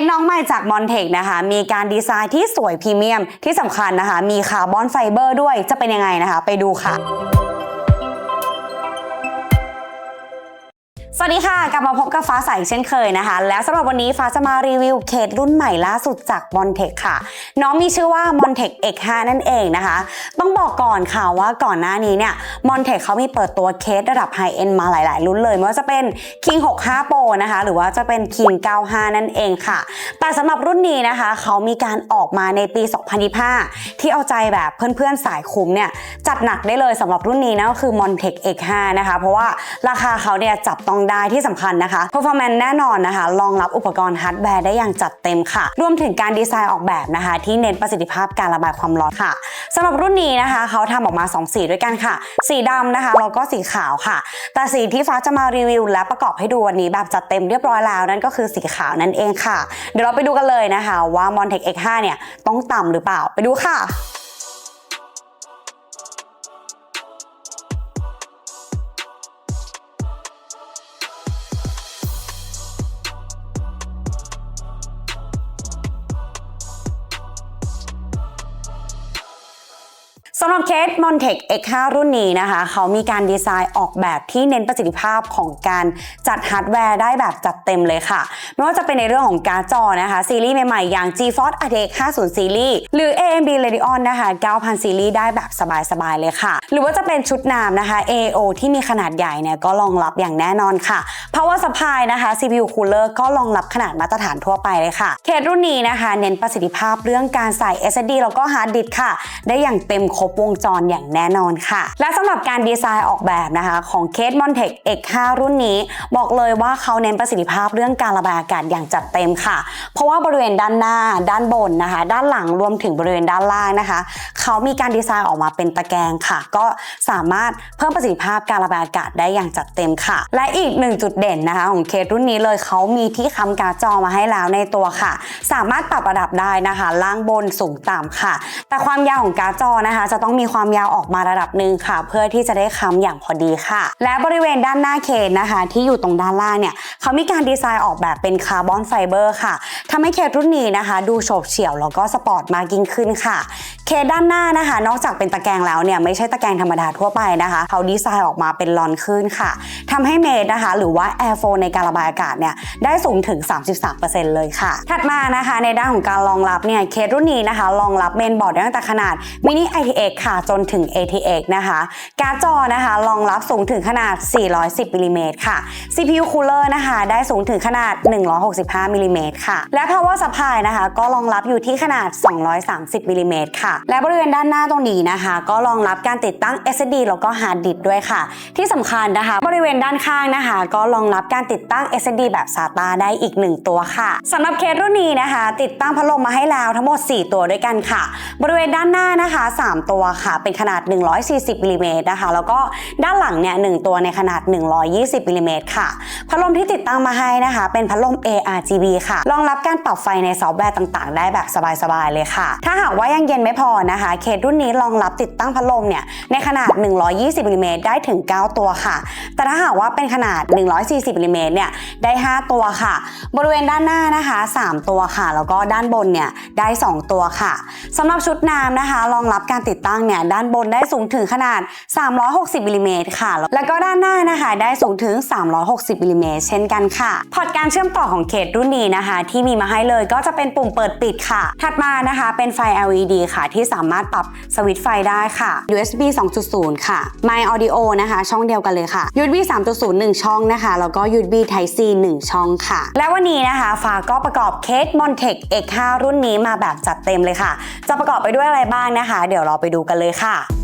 ตน้องใหม่จากมอนเทคนะคะ มีการดีไซน์ที่สวยพรีเมียมที่สำคัญนะคะ มีคาร์บอนไฟเบอร์ด้วยจะเป็นยังไงนะคะ ไปดูค่ะ วัสดีค่ะ กลับมาพบกับฟ้าใสเช่นเคยนะคะ แล้วสำหรับวันนี้ฟ้าจะมารีวิวเคสรุ่นใหม่ล่าสุดจากมอนเทคค่ะ น้องมีชื่อว่ามอนเทค X5 นั่นเองนะคะ ต้องบอกก่อนค่ะว่าก่อนหน้านี้เนี่ยมอนเทคเขามีเปิดตัวเคสระดับไฮเอ็นมาหลาย ๆ รุ่นเลยไม่ว่าจะเป็น King 65 Pro นะคะ หรือว่าจะเป็น King 95 นั่นเองค่ะ แต่สำหรับรุ่นนี้นะคะ เขามีการออกมาในปี 2025 ที่เอาใจแบบเพื่อน ๆ สายคุ้มเนี่ยจัดหนักได้เลยสำหรับรุ่นนี้นะก็คือ Montec X5 นะคะ เพราะว่าราคาเขาเนี่ยจับต้องได้ที่สำคัญนะคะ performance แน่นอนนะคะรองรับอุปกรณ์ฮาร์ดแวร์ได้อย่างจัดเต็มค่ะ รวมถึงการดีไซน์ออกแบบนะคะ ที่เน้นประสิทธิภาพการระบายความร้อนค่ะสำหรับรุ่นนี้นะคะ เขาทำออกมา 2 สีด้วยกันค่ะ สีดำนะคะแล้วก็สีขาวค่ะ แต่สีที่ฟ้าจะมารีวิว และประกอบให้ดูวันนี้แบบจัดเต็มเรียบร้อยแล้วนั่นก็คือสีขาวนั่นเองค่ะ เดี๋ยวเราไปดูกันเลยนะคะว่า Montec X5 เนี่ยต้องต่ำหรือเปล่าไปดูค่ะ สำหรับเคส Montec X5 รุ่นนี้นะคะ เขามีการดีไซน์ออกแบบที่เน้นประสิทธิภาพของการจัดฮาร์ดแวร์ได้แบบจัดเต็มเลยค่ะ ไม่ว่าจะเป็นในเรื่องของการ์ดจอนะคะ ซีรีส์ใหม่ๆ อย่าง GeForce RTX 50 Series หรือ AMD Radeon นะคะ 9000 Series ได้แบบสบายๆ เลยค่ะ หรือว่าจะเป็นชุดนามนะคะ AO ที่มีขนาดใหญ่เนี่ยก็รองรับอย่างแน่นอนค่ะ Power Supply นะคะ CPU Cooler ก็รองรับขนาดมาตรฐานทั่วไปเลยค่ะ เคสรุ่นนี้นะคะ เน้นประสิทธิภาพเรื่องการใส่ SSD แล้วก็ฮาร์ดดิสค่ะ ได้อย่างเต็มครบวงจรอย่างแน่นอนค่ะ และสำหรับการดีไซน์ออกแบบนะคะของเคส Montec X5 รุ่นนี้ บอกเลยว่าเขาเน้นประสิทธิภาพเรื่องการระบายอากาศอย่างจัดเต็มค่ะ เพราะว่าบริเวณด้านหน้า ด้านบนนะคะ ด้านหลังรวมถึงบริเวณด้านล่างนะคะ เขามีการดีไซน์ออกมาเป็นตะแกรงค่ะ ก็สามารถเพิ่มประสิทธิภาพการระบายอากาศได้อย่างจัดเต็มค่ะ และอีกหนึ่งจุดเด่นนะคะ ของเคสรุ่นนี้เลยเขามีที่ค้ำการ์ดจอมาให้แล้วในตัวค่ะ สามารถปรับระดับได้นะคะ ล่างบนสูงต่ำค่ะ แต่ความยาวของการ์ดจอนะคะจะต้องมีความยาวออกมาระดับหนึ่งค่ะ เพื่อที่จะได้ค้ำอย่างพอดีค่ะ และบริเวณด้านหน้าเคสนะคะ ที่อยู่ตรงด้านล่างเนี่ยเขามีการดีไซน์ออกแบบเป็นคาร์บอนไฟเบอร์ค่ะทำให้เคสรุ่นนี้นะคะ ดูโฉบเฉี่ยวแล้วก็สปอร์ตมากยิ่งขึ้นค่ะ เคสด้านหน้านะคะ นอกจากเป็นตะแกรงแล้วเนี่ยไม่ใช่ตะแกรงธรรมดาทั่วไปนะคะเขาดีไซน์ออกมาเป็นลอนขึ้นค่ะทำให้เมดนะคะ หรือว่าแอร์โฟในการระบายอากาศเนี่ยได้สูงถึง 33%เลยค่ะ ถัดมานะคะในด้านของการรองรับเนี่ยเคสรุ่นนี้นะคะรองรับเมนบอร์ดได้ตั้งแต่ขนาดมินิ ITX ค่ะจนถึง ATX นะคะการ์ดจอนะคะรองรับสูงถึงขนาด 410มิลลิเมตรค่ะ CPU Cooler นะคะได้สูงถึงขนาด 165มิลลิเมตรค่ะ และ Power Supply นะคะก็รองรับอยู่ที่ขนาด 230มิลิเมตรค่ะและบริเวณด้านหน้าตรงนี้นะคะ ก็รองรับการติดตั้ง SSD แล้วก็ Hard Disk ด้วยค่ะ ที่สำคัญนะคะ บริเวณด้านข้างนะคะ ก็รองรับการติดตั้ง SSD แบบ SATA ได้อีก 1 ตัวค่ะสำหรับเคสรุ่นนี้นะคะ ติดตั้งพัดลมมาให้แล้วทั้งหมด 4 ตัวด้วยกันค่ะ บริเวณด้านหน้านะคะ 3 ตัวค่ะเป็นขนาด 140มิลลิเมตรนะคะ แล้วก็ด้านหลังเนี่ยหนึ่งตัวในขนาด 120มิลลิเมตรค่ะพัดลมที่ติดตั้งมาให้นะคะ เป็นพัดลม ARGB ค่ะรองรับการปรับไฟในซอฟต์แวร์ต่าง ๆ ได้แบบสบายๆเลยค่ะ ถ้าหากว่ายังเย็นไม่พอนะคะ เคสรุ่นนี้รองรับติดตั้งพัดลมเนี่ยในขนาด 120มิลลิเมตรได้ถึง 9 ตัวค่ะ แต่ถ้าหากว่าเป็นขนาด 140มิลลิเมตรเนี่ยได้ 5 ตัวค่ะ บริเวณด้านหน้านะคะ 3 ตัวค่ะ แล้วก็ด้านบนเนี่ยได้ 2 ตัวค่ะสำหรับชุดน้ำนะคะ รองรับการติดตั้งเนี่ยด้านบนได้สูงถึงขนาด 360มิลลิเมตรค่ะ แล้วก็ด้านหน้านะคะได้สูงถึง 360มิลลิเมตรเช่นกันค่ะพอร์ตการเชื่อมต่อของเคสรุ่นนี้นะคะ ที่มีมาให้เลยก็จะเป็นปุ่มเปิดปิดค่ะ ถัดมานะคะ เป็นไฟ LED ค่ะที่สามารถปรับสวิตช์ไฟได้ค่ะ USB 2.0 ค่ะ My Audio นะคะ ช่องเดียวกันเลยค่ะ USB 3.0 1 ช่องนะคะ แล้วก็ USB Type C 1 ช่องค่ะ และวันนี้นะคะฟ้าก็ประกอบเคส Montec X5 รุ่นนี้มาแบบจัดเต็มเลยค่ะ จะประกอบไปด้วยอะไรบ้างนะคะ เดี๋ยวเราไปดูกันเลยค่ะ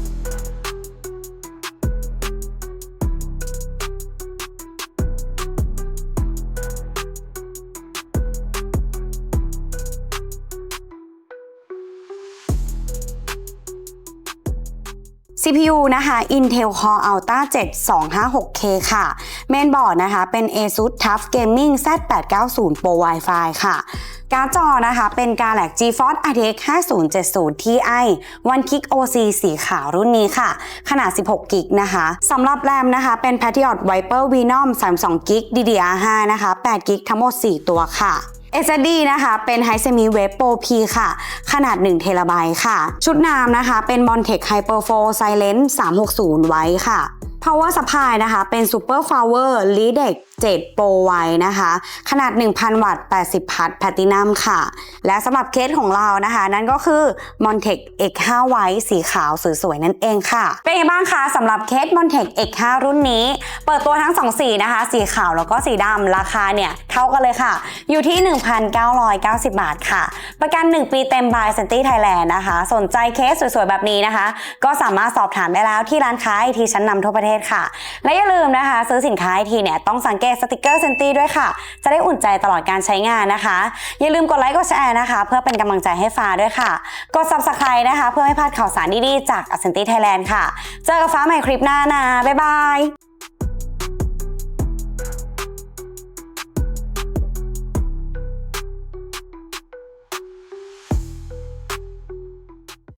CPU นะคะ Intel Core Ultra 7 256K ค่ะ เมนบอร์ดนะคะ เป็น ASUS TUF Gaming Z890 Pro Wi-Fi ค่ะ การ์ดจอนะคะ เป็น Galaxy GeForce RTX 5070 Ti 1 g b OC สีขาวรุ่นนี้ค่ะ ขนาด 16 g b นะคะสำหรับแรมนะคะ เป็น Patriot Viper Venom 32 g b DDR5 นะคะ8 g b ทั้งหมด 4 ตัวค่ะ SSD นะคะ เป็น h i s e m i Wave Pro P ค่ะ ขนาด 1 เทราไบต์ค่ะ ชุดน้ำนะคะ เป็น Montech Hyper 4 Silent 360 ไว้ค่ะ Power Supply นะคะ เป็น Super Power l e d e x 7 Pro ไว้นะคะ ขนาด 1,000 วัตต์ 80 พัทแพลตินัมค่ะ และสำหรับเคสของเรานะคะ นั่นก็คือ Montech X5 ไว้สีขาวสวยๆ นั่นเองค่ะ เป็นไงบ้างคะสำหรับเคส Montech X5 รุ่นนี้ เปิดตัวทั้ง 2 สีนะคะ สีขาวแล้วก็สีดำราคาเนี่ย เท่ากันเลยค่ะ อยู่ที่ 1,990 บาทค่ะ ประกัน 1 ปีเต็มบาย s e n t y Thailand นะคะ สนใจเคสสวยๆ แบบนี้นะคะ ก็สามารถสอบถามได้แล้วที่ร้านค้าไอทีชั้นนำทั่วประเทศค่ะ และอย่าลืมนะคะ ซื้อสินค้าไอทีเนี่ยต้องสังเกตสติกเกอร์เซนตี้ด้วยค่ะ จะได้อุ่นใจตลอดการใช้งานนะคะ อย่าลืมกดไลค์กดแชร์นะคะ เพื่อเป็นกำลังใจให้ฟ้าด้วยค่ะ กด subscribe นะคะ เพื่อไม่พลาดข่าวสารดีๆจากเซนตี้ไทยแลนด์ค่ะ เจอกับฟ้าใหม่คลิปหน้านะบ๊ายบาย